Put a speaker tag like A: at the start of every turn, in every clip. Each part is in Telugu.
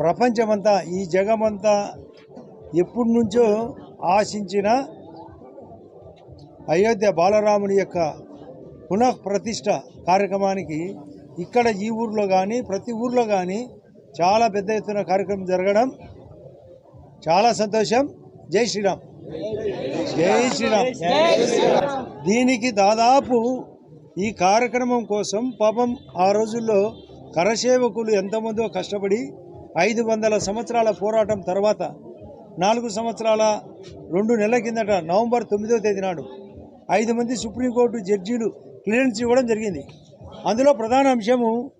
A: ప్రపంచమంతా ఈ జగమంతా ఎప్పటి నుంచో ఆశించిన అయోధ్య బాలరాముని యొక్క పునః ప్రతిష్ట కార్యక్రమానికి ఇక్కడ ఈ ఊర్లో కానీ ప్రతి ఊర్లో కానీ చాలా పెద్ద ఎత్తున కార్యక్రమం జరగడం చాలా సంతోషం. జై శ్రీరామ్. జై శ్రీరామ్. దీనికి దాదాపు ఈ కార్యక్రమం కోసం పాపం ఆ రోజుల్లో కరసేవకులు ఎంతమందో కష్టపడి ఐదు వందల సంవత్సరాల పోరాటం తర్వాత నాలుగు సంవత్సరాల రెండు నెలల కిందట నవంబర్ తొమ్మిదో తేదీ నాడు ఐదు మంది సుప్రీంకోర్టు జడ్జీలు క్లియరెన్స్ ఇవ్వడం జరిగింది. అందులో ప్రధాన అంశము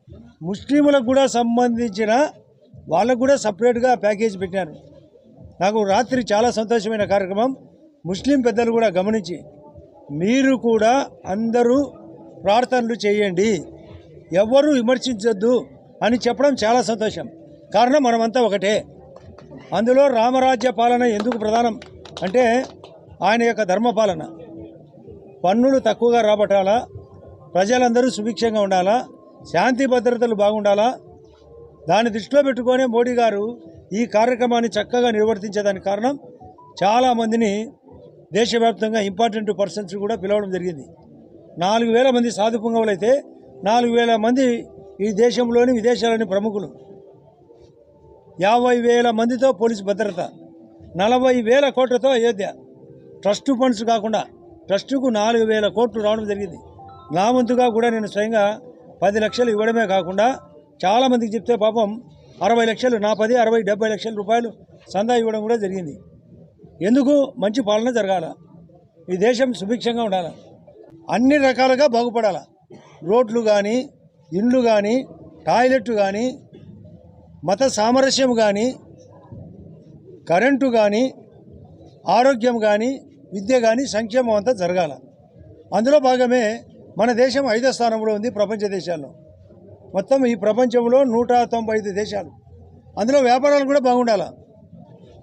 A: ముస్లింలకు కూడా సంబంధించిన వాళ్ళకు కూడా సపరేట్గా ప్యాకేజ్ పెట్టారు నాకు రాత్రి చాలా సంతోషమైన కార్యక్రమం. ముస్లిం పెద్దలు కూడా గమనించి మీరు కూడా అందరూ ప్రార్థనలు చేయండి. ఎవ్వరూ విమర్శించొద్దు అని చెప్పడం చాలా సంతోషం. కారణం మనమంతా ఒకటే. అందులో రామరాజ్య పాలన ఎందుకు ప్రధానం అంటే ఆయన యొక్క ధర్మపాలన పన్నులు తక్కువగా రాబట్టాలా? ప్రజలందరూ సుభిక్షంగా ఉండాలా? శాంతి భద్రతలు బాగుండాలా? దాన్ని దృష్టిలో పెట్టుకొని మోడీ గారు ఈ కార్యక్రమాన్ని చక్కగా నిర్వర్తించేదానికి కారణం చాలామందిని దేశవ్యాప్తంగా ఇంపార్టెంట్ పర్సన్స్ కూడా పిలవడం జరిగింది. నాలుగు వేల మంది సాధు పుంగవులు నాలుగు వేల మంది ఈ దేశంలోని విదేశాలని ప్రముఖులు. యాభై వేల మందితో పోలీసు భద్రత నలభై వేల కోట్లతో అయోధ్య. ట్రస్ట్ ఫండ్స్ కాకుండా ట్రస్టుకు నాలుగు వేల కోట్లు రావడం జరిగింది. నా వంతుగా కూడా నేను స్వయంగా పది లక్షలు ఇవ్వడమే కాకుండా చాలామందికి చెప్తే పాపం అరవై లక్షలు నా పది అరవై డెబ్బై లక్షల రూపాయలు సందా ఇవ్వడం కూడా జరిగింది. ఎందుకు? మంచి పాలన జరగాల. ఈ దేశం సుభిక్షంగా ఉండాలి. అన్ని రకాలుగా బాగుపడాల. రోడ్లు కానీ ఇండ్లు కానీ టాయిలెట్లు కానీ మత సామరస్యం కానీ కరెంటు కానీ ఆరోగ్యం కానీ విద్య కానీ సంక్షేమం అంతా జరగాల. అందులో భాగమే మన దేశం ఐదో స్థానంలో ఉంది ప్రపంచ దేశాల్లో. మొత్తం ఈ ప్రపంచంలో నూట తొంభై ఐదు దేశాలు. అందులో వ్యాపారాలు కూడా బాగుండాల.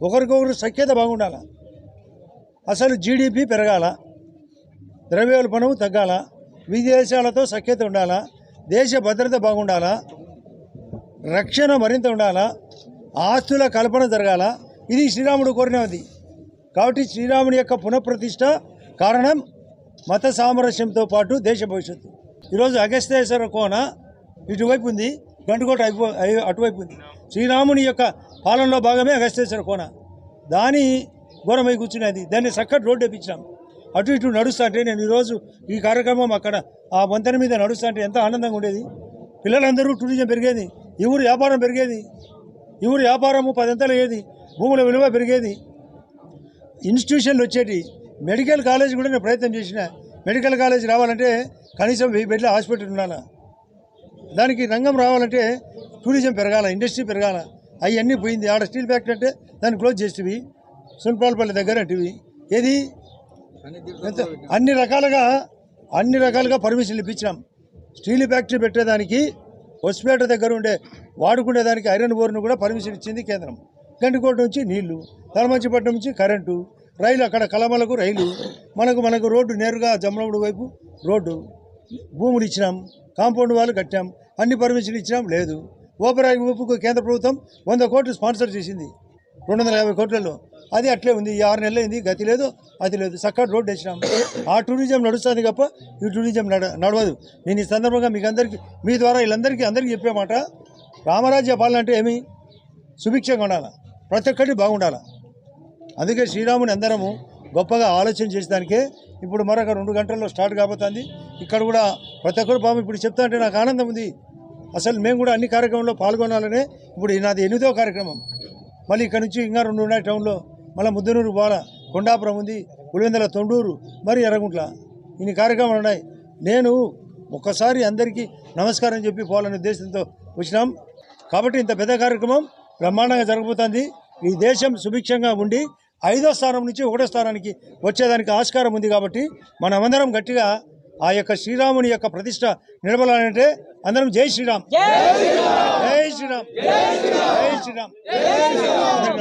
A: ఒకరికొకరు సఖ్యత బాగుండాల. అసలు జీడిపి పెరగాల. ద్రవ్యోల్బణం తగ్గాల. విదేశాలతో సఖ్యత ఉండాలా. దేశ భద్రత బాగుండాలా. రక్షణ మరింత ఉండాలా? ఆస్తుల కల్పన జరగాల? ఇది శ్రీరాముడు కోరినది. కాబట్టి శ్రీరాముని యొక్క పునఃప్రతిష్ట కారణం మత సామరస్యంతో పాటు దేశ భవిష్యత్తు. ఈరోజు అగస్తేశ్వర కోన ఇటువైపు ఉంది గంటుకోట అటువైపు ఉంది. శ్రీరాముని యొక్క పాలనలో భాగమే అగస్తేశ్వర కోన. దాని ఘోరమై కూర్చున్నది. దాన్ని చక్కటి రోడ్డు వేపించాం. అటు ఇటు నడుస్తా అంటే నేను ఈరోజు ఈ కార్యక్రమం అక్కడ ఆ వంతెన మీద నడుస్తా అంటే ఎంత ఆనందంగా ఉండేది. పిల్లలందరూ టూరిజం పెరిగేది. ఈ ఊరు వ్యాపారం పెరిగేది. ఈ ఊరు వ్యాపారము పదింతలు అయ్యేది. భూముల విలువ పెరిగేది. ఇన్స్టిట్యూషన్లు వచ్చేటి మెడికల్ కాలేజ్ కూడా నేను ప్రయత్నం చేసిన. మెడికల్ కాలేజ్ రావాలంటే కనీసం వెయ్యి బెడ్ల హాస్పిటల్ ఉండాలా. దానికి రంగం రావాలంటే టూరిజం పెరగాల ఇండస్ట్రీ పెరగాల. అవన్నీ పోయింది. ఆడ స్టీల్ ఫ్యాక్టరీ అంటే దాన్ని క్లోజ్ చేసేవి సున్పాలపల్లి దగ్గర అంటివి. ఏది? అన్ని రకాలుగా అన్ని రకాలుగా పర్మిషన్లు ఇప్పించినాం. స్టీల్ ఫ్యాక్టరీ పెట్టేదానికి హొస్పేట దగ్గర ఉండే వాడుకునేదానికి ఐరన్ బోర్ను కూడా పర్మిషన్ ఇచ్చింది కేంద్రం. గండికోట నుంచి నీళ్ళు తలమంచిపట్నం నుంచి కరెంటు రైలు అక్కడ కలమలకు రైలు. మనకు మనకు రోడ్డు నేరుగా జమ్మలమూడు వైపు రోడ్డు. భూములు ఇచ్చినాం కాంపౌండ్ వాళ్ళు కట్టాం అన్ని పర్మిషన్లు ఇచ్చినాం లేదు. ఓపెరాయి ఊపుకు కేంద్ర ప్రభుత్వం వంద కోట్లు స్పాన్సర్ చేసింది. రెండు వందల యాభై కోట్లలో. అది అట్లే ఉంది. ఈ ఆరు నెలలు అయింది గతి లేదు అది లేదు. చక్కటి రోడ్డు వేసినాం. ఆ టూరిజం నడుస్తుంది తప్ప ఈ టూరిజం నడ నడవదు. నేను ఈ సందర్భంగా మీకు అందరికీ మీ ద్వారా వీళ్ళందరికీ అందరికీ చెప్పేమాట రామరాజ్య పాలన అంటే ఏమి? సుభిక్షంగా ఉండాలి? ప్రతి ఒక్కటి బాగుండాలి? అందుకే శ్రీరాముని అందరము గొప్పగా ఆలోచన చేసేదానికే ఇప్పుడు మరొక రెండు గంటల్లో స్టార్ట్ కాబోతుంది. ఇక్కడ కూడా ప్రతి ఒక్కరు పాపం ఇప్పుడు చెప్తా అంటే నాకు ఆనందం ఉంది. అసలు మేము కూడా అన్ని కార్యక్రమంలో పాల్గొనాలనే ఇప్పుడు నాది ఎనిమిదో కార్యక్రమం. మళ్ళీ ఇక్కడ నుంచి ఇంకా రెండు ఉన్నాయి టౌన్లో. మళ్ళీ ముద్దనూరు బాల కొండాపురం ఉంది పులివెందల తొండూరు మరి ఎర్రగుంట్ల. ఇన్ని కార్యక్రమాలు ఉన్నాయి. నేను ఒక్కసారి అందరికీ నమస్కారం చెప్పి పోవాలనే ఉద్దేశంతో వచ్చినాం. కాబట్టి ఇంత పెద్ద కార్యక్రమం బ్రహ్మాండంగా జరగబోతుంది. ఈ దేశం సుభిక్షంగా ఉండి ఐదో స్థానం నుంచి ఒకటో స్థానానికి వచ్చేదానికి ఆస్కారం ఉంది కాబట్టి మనమందరం గట్టిగా ఆ యొక్క శ్రీరాముని యొక్క ప్రతిష్ట నిలబడాలంటే అందరం జై శ్రీరామ్. జై శ్రీరామ్. జై శ్రీరామ్. అందరికీ నమస్కారం.